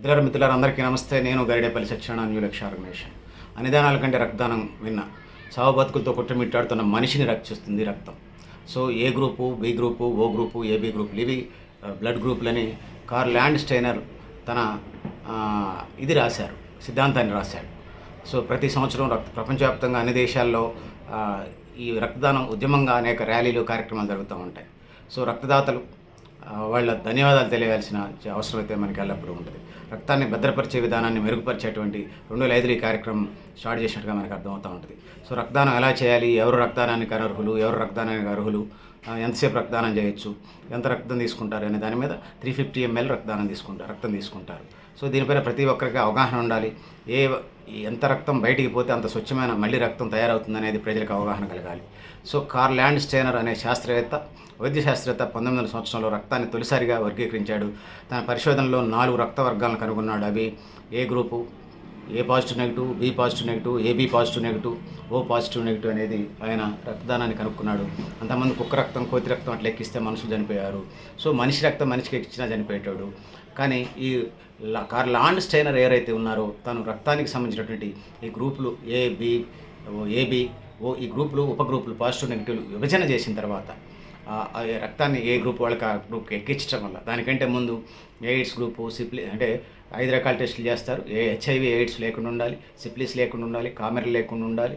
మిత్రులారా మిత్రులందరికీ అందరికీ నమస్తే. నేను గరిడేపల్లి సత్యనారాయణ న్యూ లక్ష్య ఆర్గనైజేషన్ అనిదానాల కంటే రక్తదానం విన్న చావు బతుకులతో కొట్టుమిట్టాడుతున్న మనిషిని రక్షిస్తుంది రక్తం. So A group B group O group AB గ్రూపులు ఇవి బ్లడ్ గ్రూపులని కార్ ల్యాండ్ స్టైనర్ తన ఇది రాశారు సిద్ధాంతాన్ని రాశాడు. సో ప్రతి సంవత్సరం రక్త ప్రపంచవ్యాప్తంగా అన్ని దేశాల్లో ఈ రక్తదానం ఉద్యమంగా అనేక ర్యాలీలు కార్యక్రమాలు జరుగుతూ ఉంటాయి. సో రక్తదాతలు వాళ్ళ ధన్యవాదాలు తెలియవలసిన అవసరమైతే మనకి ఎల్లప్పుడూ ఉంటుంది. రక్తాన్ని భద్రపరిచే విధానాన్ని మెరుగుపరిచేటువంటి రెండు వేల ఐదులో ఈ కార్యక్రమం స్టార్ట్ చేసినట్టుగా మనకు అర్థమవుతూ ఉంటుంది. సో రక్తదానం ఎలా చేయాలి? ఎవరు రక్తదానానికి అర్హులు ఎవరు రక్తదానానికి అర్హులు? ఎంతసేపు రక్తదానం చేయొచ్చు? ఎంత రక్తం తీసుకుంటారు? అనే దాని మీద త్రీ ఫిఫ్టీ ఎంఎల్ రక్తదానం తీసుకుంటారు రక్తం తీసుకుంటారు. సో దీనిపైన ప్రతి ఒక్కరికి అవగాహన ఉండాలి. ఏ ఎంత రక్తం బయటికి పోతే అంత స్వచ్ఛమైన మళ్ళీ రక్తం తయారవుతుంది అనేది ప్రజలకు అవగాహన కలగాలి. సో కార్ ల్యాండ్ స్టైనర్ అనే శాస్త్రవేత్త వైద్య శాస్త్రవేత్త పంతొమ్మిది వందల సంవత్సరంలో రక్తాన్ని తొలిసారిగా వర్గీకరించాడు. తన పరిశోధనలో నాలుగు రక్త వర్గాలను కనుగొన్నాడు. అవి A group? A positive negative B positive negative AB positive negative O positive negative అనేది ఆయన రక్తదానాన్ని కనుక్కున్నాడు. అంతమంది కుక్క రక్తం కోతి రక్తం అట్లా ఎక్కిస్తే మనుషులు చనిపోయారు. సో మనిషి రక్తం మనిషికి ఎక్కించినా చనిపోయేటాడు. కానీ ఈ కార్ లాండ్ స్టైనర్ ఎవరైతే ఉన్నారో తను రక్తానికి సంబంధించినటువంటి ఈ గ్రూపులు ఏ బి ఓ ఏబి ఓ ఈ గ్రూపులు ఉప గ్రూపులు పాజిటివ్ నెగిటివ్లు విభజన చేసిన తర్వాత రక్తాన్ని ఏ గ్రూప్ వాళ్ళకి ఆ గ్రూప్కి ఎక్కించడం వల్ల? దానికంటే ముందు ఎయిడ్స్ గ్రూపు సిప్లి అంటే ఐదు రకాల టెస్టులు చేస్తారు. ఏ హెచ్ఐవి ఎయిడ్స్ లేకుండా ఉండాలి సిప్లిస్ లేకుండా ఉండాలి కామెర లేకుండా ఉండాలి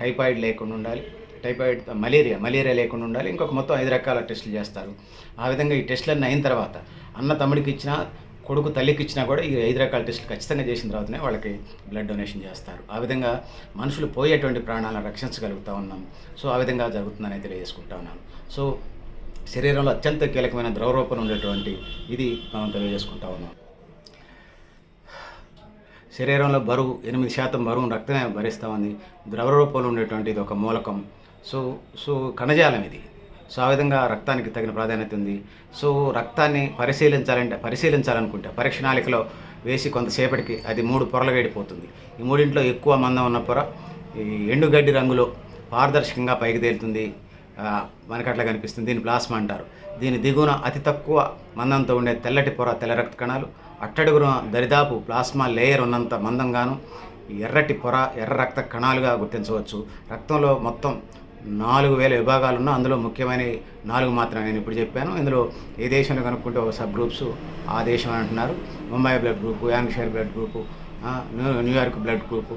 టైఫాయిడ్ లేకుండా ఉండాలి టైఫాయిడ్ మలేరియా మలేరియా లేకుండా ఉండాలి. ఇంకొక మొత్తం ఐదు రకాల టెస్టులు చేస్తారు. ఆ విధంగా ఈ టెస్టులన్నీ అయిన తర్వాత అన్న తమ్ముడికి ఇచ్చినా కొడుకు తల్లికి ఇచ్చినా కూడా ఈ ఐదు రకాల టెస్టులు ఖచ్చితంగా చేసిన తర్వాతనే వాళ్ళకి బ్లడ్ డొనేషన్ చేస్తారు. ఆ విధంగా మనుషులు పోయేటువంటి ప్రాణాలను రక్షించగలుగుతూ ఉన్నాం. సో ఆ విధంగా జరుగుతుందని తెలియజేసుకుంటా ఉన్నాను. సో శరీరంలో అత్యంత కీలకమైన ద్రవరూపం ఉండేటువంటి ఇది మనం తెలియజేసుకుంటా ఉన్నాం. శరీరంలో బరువు ఎనిమిది శాతం బరువు రక్తమే భరిస్తూ ఉంది. ద్రవ రూపంలో ఉండేటువంటి ఇది ఒక మూలకం. సో సో కణజాలం ఇది. సో ఆ విధంగా రక్తానికి తగిన ప్రాధాన్యత ఉంది. సో రక్తాన్ని పరిశీలించాలంటే పరిశీలించాలనుకుంటే పరీక్షణాళికలో వేసి కొంతసేపటికి అది మూడు పొరలు వేడిపోతుంది. ఈ మూడింట్లో ఎక్కువ మందం ఉన్న పొర ఈ ఎండుగడ్డి రంగులో పారదర్శకంగా పైకి తేలుతుంది. ఆ, మనకు అట్లా కనిపిస్తుంది. దీన్ని ప్లాస్మా అంటారు. దీని దిగువన అతి తక్కువ మందంతో ఉండే తెల్లటి పొర తెల్ల రక్త కణాలు. అట్టడుగున దరిదాపు ప్లాస్మా లేయర్ ఉన్నంత మందంగాను ఎర్రటి పొర ఎర్ర రక్త కణాలుగా గుర్తించవచ్చు. రక్తంలో మొత్తం నాలుగు వేల విభాగాలు ఉన్నా అందులో ముఖ్యమైన నాలుగు మాత్రమే నేను ఇప్పుడు చెప్పాను. ఇందులో ఏ దేశంలో కనుక్కుంటే ఒక సబ్ గ్రూప్స్ ఆ దేశం అని అంటున్నారు. Mumbai blood group యాంగ్షైర్ blood group New York blood group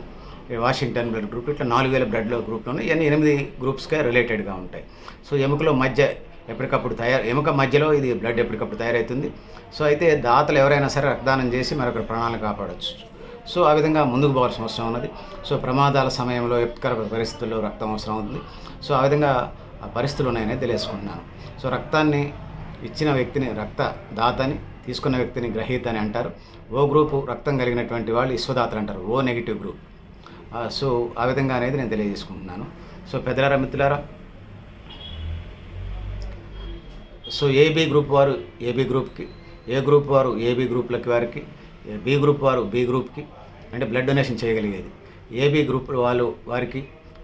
Washington blood group ఇట్లా నాలుగు వేల బ్లడ్లో గ్రూప్లో ఉన్నాయి ఇవన్నీ ఎనిమిది గ్రూప్స్కే రిలేటెడ్గా ఉంటాయి. సో ఎముకలో మధ్య ఎప్పటికప్పుడు తయారు ఎముక మధ్యలో ఇది బ్లడ్ ఎప్పటికప్పుడు తయారవుతుంది. సో అయితే దాతలు ఎవరైనా సరే రక్తదానం చేసి మరొకరి ప్రాణాలు కాపాడవచ్చు సో ఆ విధంగా ముందుకు పోవాల్సిన అవసరం ఉన్నది. సో ప్రమాదాల సమయంలో ఎప్పటికర పరిస్థితుల్లో రక్తం అవసరం అవుతుంది. సో ఆ విధంగా ఆ పరిస్థితులు ఉన్నాయని తెలియజేసుకుంటున్నాను. సో రక్తాన్ని ఇచ్చిన వ్యక్తిని రక్త దాతని తీసుకున్న వ్యక్తిని గ్రహీత అని అంటారు. ఓ గ్రూపు రక్తం కలిగినటువంటి వాళ్ళు విశ్వదాతలు అంటారు. ఓ నెగిటివ్ గ్రూప్. సో ఆ విధంగా అనేది నేను తెలియజేసుకుంటున్నాను. సో పెద్దలారా మిత్రులారా సో ఏబీ గ్రూప్ వారు ఏబీ గ్రూప్కి ఏ గ్రూప్ వారు ఏబీ గ్రూప్లకి వారికి బి గ్రూప్ వారు బి గ్రూప్కి అంటే బ్లడ్ డొనేషన్ చేయగలిగేది. ఏబీ గ్రూప్ వాళ్ళు వారికి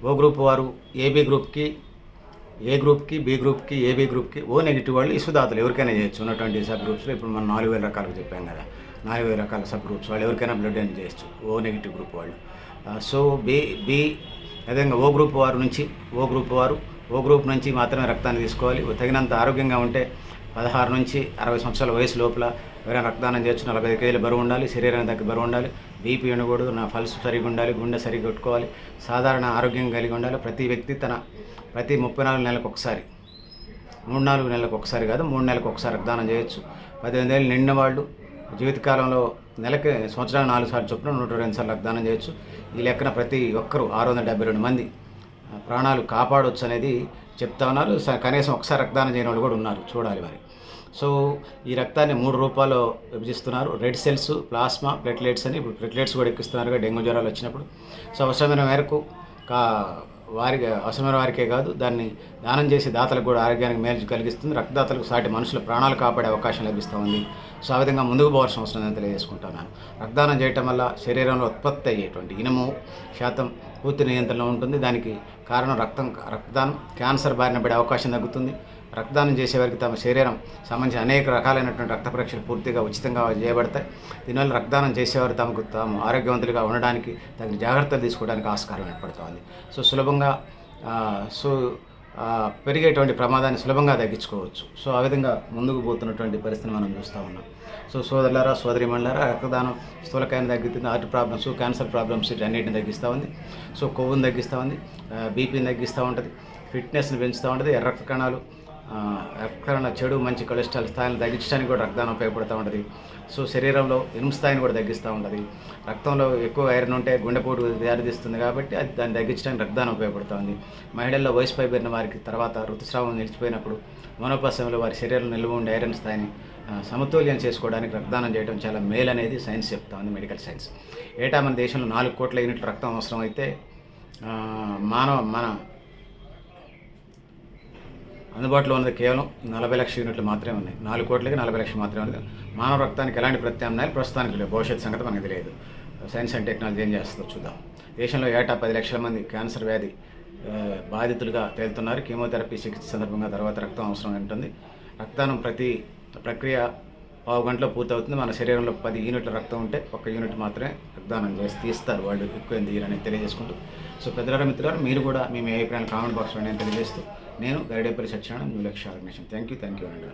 ఓ గ్రూప్ వారు ఏబీ గ్రూప్కి ఏ గ్రూప్కి బి గ్రూప్కి ఏబీ గ్రూప్కి ఓ నెగిటివ్ వాళ్ళు ఇసుదాతలు ఎవరికైనా చేయొచ్చు. ఉన్నటువంటి సబ్ గ్రూప్స్లో ఇప్పుడు మనం నాలుగు వేల రకాలకు చెప్పాం కదా. నాలుగు వేల రకాల సబ్ గ్రూప్స్ వాళ్ళు ఎవరికైనా బ్లడ్ డొనేట్ చేయొచ్చు. ఓ నెగిటివ్ గ్రూప్ వాళ్ళు. సో బి బి అదేవిధంగా ఓ గ్రూప్ వారు నుంచి ఓ గ్రూప్ వారు ఓ గ్రూప్ నుంచి మాత్రమే రక్తాన్ని తీసుకోవాలి. తగినంత ఆరోగ్యంగా ఉంటే పదహారు నుంచి అరవై సంవత్సరాల వయసు లోపల ఎవరైనా రక్తదానం చేయొచ్చు నలభై ఐదు కేజీలు బరువు ఉండాలి శరీరానికి తగ్గ బరువు ఉండాలి బీపీ ఉండకూడదు నా పల్స్ సరిగా ఉండాలి గుండె సరిగా కొట్టుకోవాలి సాధారణ ఆరోగ్యం కలిగి ఉండాలి. ప్రతి వ్యక్తి తన ప్రతి ముప్పై నాలుగు నెలలకు ఒకసారి మూడు నాలుగు నెలలకు ఒకసారి కాదు మూడు నెలలకు ఒకసారి రక్తదానం చేయొచ్చు. పద్దెనిమిది ఏళ్ళు నిండిన వాళ్ళు జీవితకాలంలో నెలకి సంవత్సరానికి నాలుగు సార్లు చొప్పున నూట రెండు సార్లు రక్తదానం చేయొచ్చు. ఈ లెక్కన ప్రతి ఒక్కరూ ఆరు వందల డెబ్బై రెండు మంది ప్రాణాలు కాపాడవచ్చు అనేది చెప్తా ఉన్నారు. కనీసం ఒకసారి రక్తదానం చేయని వాళ్ళు కూడా ఉన్నారు. చూడాలి మరి. సో ఈ రక్తాన్ని మూడు రూపాల్లో విభజిస్తున్నారు. రెడ్ సెల్స్ ప్లాస్మా ప్లేట్లెట్స్ అని ఇప్పుడు ప్లేట్లెట్స్ కూడా ఎక్కిస్తున్నారు. డెంగ్యూ జ్వరాలు వచ్చినప్పుడు. సో అవసరమైన మేరకు కా వారికి అవసరమైన వారికే కాదు దాన్ని దానం చేసి దాతలకు కూడా ఆరోగ్యానికి మేలు కలిగిస్తుంది. రక్తదాతలకు సాటి మనుషుల ప్రాణాలు కాపాడే అవకాశం లభిస్తుంది సో ఆ విధంగా ముందుకు పోవాల్సిన అవసరం ఉందని తెలియజేసుకుంటున్నాను. రక్తదానం చేయటం వల్ల శరీరంలో ఉత్పత్తి అయ్యేటువంటి ఇనుము శాతం పూర్తి నియంత్రణలో ఉంటుంది. దానికి కారణం రక్తం రక్తదానం. క్యాన్సర్ బారిన పడే అవకాశం తగ్గుతుంది. రక్తదానం చేసేవారికి తమ శరీరం సంబంధించి అనేక రకాలైనటువంటి రక్త పరీక్షలు పూర్తిగా ఉచితంగా చేయబడతాయి. దీనివల్ల రక్తదానం చేసేవారు తమకు తాము ఆరోగ్యవంతులుగా ఉండడానికి తగిన జాగ్రత్తలు తీసుకోవడానికి ఆస్కారం ఏర్పడుతోంది. సో సులభంగా సో పెరిగేటువంటి ప్రమాదాన్ని సులభంగా తగ్గించుకోవచ్చు. సో ఆ విధంగా ముందుకు పోతున్నటువంటి పరిస్థితిని మనం చూస్తూ ఉన్నాం. సో సోదరులారా సోదరిమణులారా రక్తదానం స్థూలకాయని తగ్గుతుంది హార్ట్ ప్రాబ్లమ్స్ క్యాన్సర్ ప్రాబ్లమ్స్ అన్నిటిని తగ్గిస్తూ ఉంది. సో కొవ్వుని తగ్గిస్తూ ఉంది బీపీని తగ్గిస్తూ ఉంటుంది ఫిట్నెస్ని పెంచుతూ ఉంటుంది ఎర్ర రక్త కణాలు రక్తకరణ చెడు మంచి కొలెస్ట్రాల్ స్థాయిని తగ్గించడానికి కూడా రక్తదానం ఉపయోగపడుతూ ఉంటుంది. సో శరీరంలో ఇనుము స్థాయిని కూడా తగ్గిస్తూ ఉంటుంది. రక్తంలో ఎక్కువ ఐరన్ ఉంటే గుండెపోటు దారితీస్తుంది కాబట్టి అది దాన్ని తగ్గించడానికి రక్తదానం ఉపయోగపడుతుంది మహిళల్లో వయసు పైబడిన వారికి తర్వాత ఋతుస్రావం నిలిచిపోయినప్పుడు మనోపాసంలో వారి శరీరంలో నిల్వ ఉండే ఐరన్ స్థాయిని సమతుల్యం చేసుకోవడానికి రక్తదానం చేయడం చాలా మేలు అనేది సైన్స్ చెప్తా ఉంది మెడికల్ సైన్స్. ఏటా మన దేశంలో నాలుగు కోట్ల యూనిట్ల రక్తం అవసరం అయితే మానవ మన అందుబాటులో ఉన్నది కేవలం నలభై లక్షల యూనిట్లు మాత్రమే ఉన్నాయి. నాలుగు కోట్లకి నలభై లక్షలు మాత్రమే ఉంది. మానవ రక్తానికి ఎలాంటి ప్రత్యామ్నాయాలు? ప్రస్తుతానికి లేవు. భవిష్యత్ సంగతి మనకు తెలియదు. సైన్స్ అండ్ టెక్నాలజీ ఏం చేస్తుందో చూద్దాం. దేశంలో ఏటా పది లక్షల మంది క్యాన్సర్ వ్యాధి బాధితులుగా తేలుతున్నారు. కీమోథెరపీ చికిత్స సందర్భంగా తర్వాత రక్తం అవసరం ఉంటుంది. రక్తదానం ప్రతి ప్రక్రియ పావు గంటలో పూర్తవుతుంది. మన శరీరంలో పది యూనిట్ల రక్తం ఉంటే ఒక యూనిట్ మాత్రమే రక్తదానం చేసి తీస్తారు. వాళ్ళు ఎక్కువ ఎందుకు తీయరని తెలియజేసుకుంటూ. సో పెద్దల మిత్రులు మీరు కూడా మేము మీ అభిప్రాయాలు కామెంట్ బాక్స్లో నేను తెలియజేస్తూ నేను Garidepalli Satyanarayana new Lakshya organisation thank you thank you అండి